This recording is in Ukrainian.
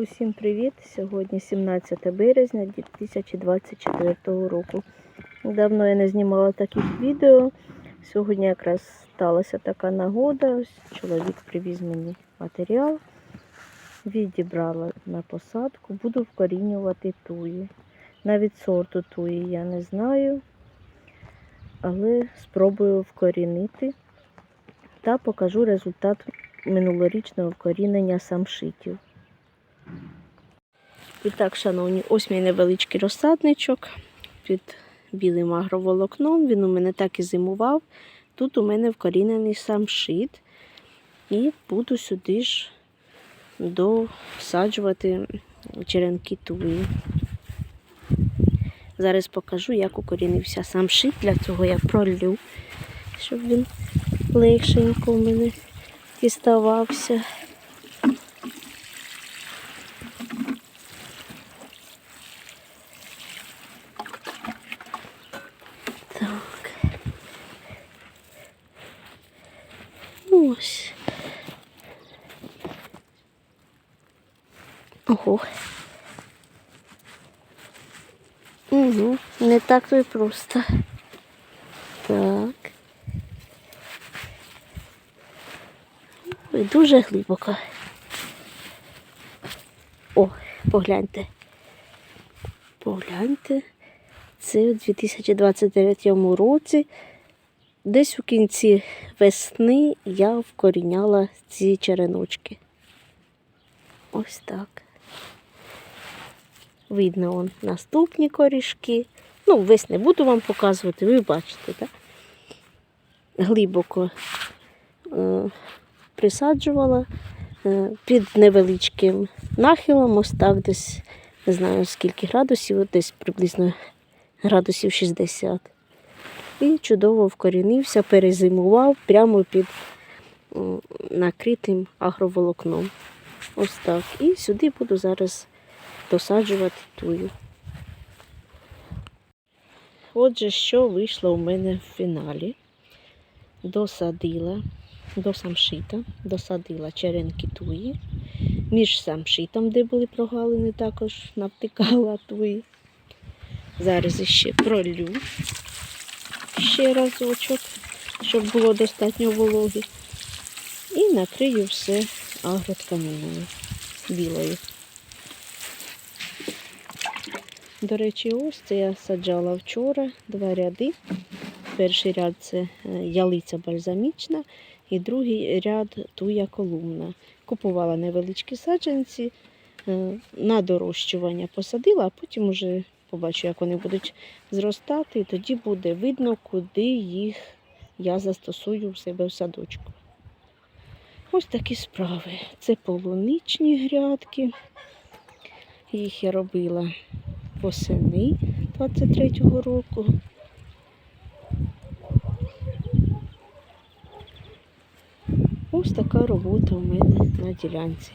Усім привіт! Сьогодні 17 березня 2024 року. Давно я не знімала таких відео. Сьогодні якраз сталася така нагода. Чоловік привіз мені матеріал. Відібрала на посадку, буду вкорінювати туї. Навіть сорту туї я не знаю, але спробую вкорінити та покажу результат минулорічного вкорінення самшитів. І так, шановні, ось мій невеличкий розсадничок під білим агроволокном. Він у мене так і зимував. Тут у мене вкорінений самшит. І буду сюди ж досаджувати черенки туї. Зараз покажу, як укорінився самшит. Для цього я пролю, щоб він легшенько у мене діставався. Так. Ось. Ого. Угу. Не так то й просто. Так. Ой, дуже глибоко. О, погляньте. Погляньте. Це у 2023 році. Десь у кінці весни я вкоріняла ці череночки. Ось так. Видно он наступні корішки. Ну, весь не буду вам показувати, ви бачите, так? Глибоко е, присаджувала е, під невеличким нахилом, ось так десь, не знаю скільки градусів, десь приблизно градусів 60. І чудово вкорінився, перезимував прямо під накритим агроволокном. Ось так. І сюди буду зараз досаджувати тую. Отже, що вийшло у мене в фіналі. Досадила до самшита, досадила черенки туї. Між самшитом, де були прогалини, також навтикала туї. Зараз іще пролю ще разочок, щоб було достатньо вологи. І накрию все агротканиною білою. До речі, ось це я саджала вчора два ряди. Перший ряд це е, ялиця бальзамічна і другий ряд туя колумна. Купувала невеличкі саджанці, е, на дорощування посадила, а потім вже побачу, як вони будуть зростати, і тоді буде видно, куди їх я застосую в себе в садочку. Ось такі справи. Це полуничні грядки. Їх я робила восени 23-го року. Ось така робота у мене на ділянці.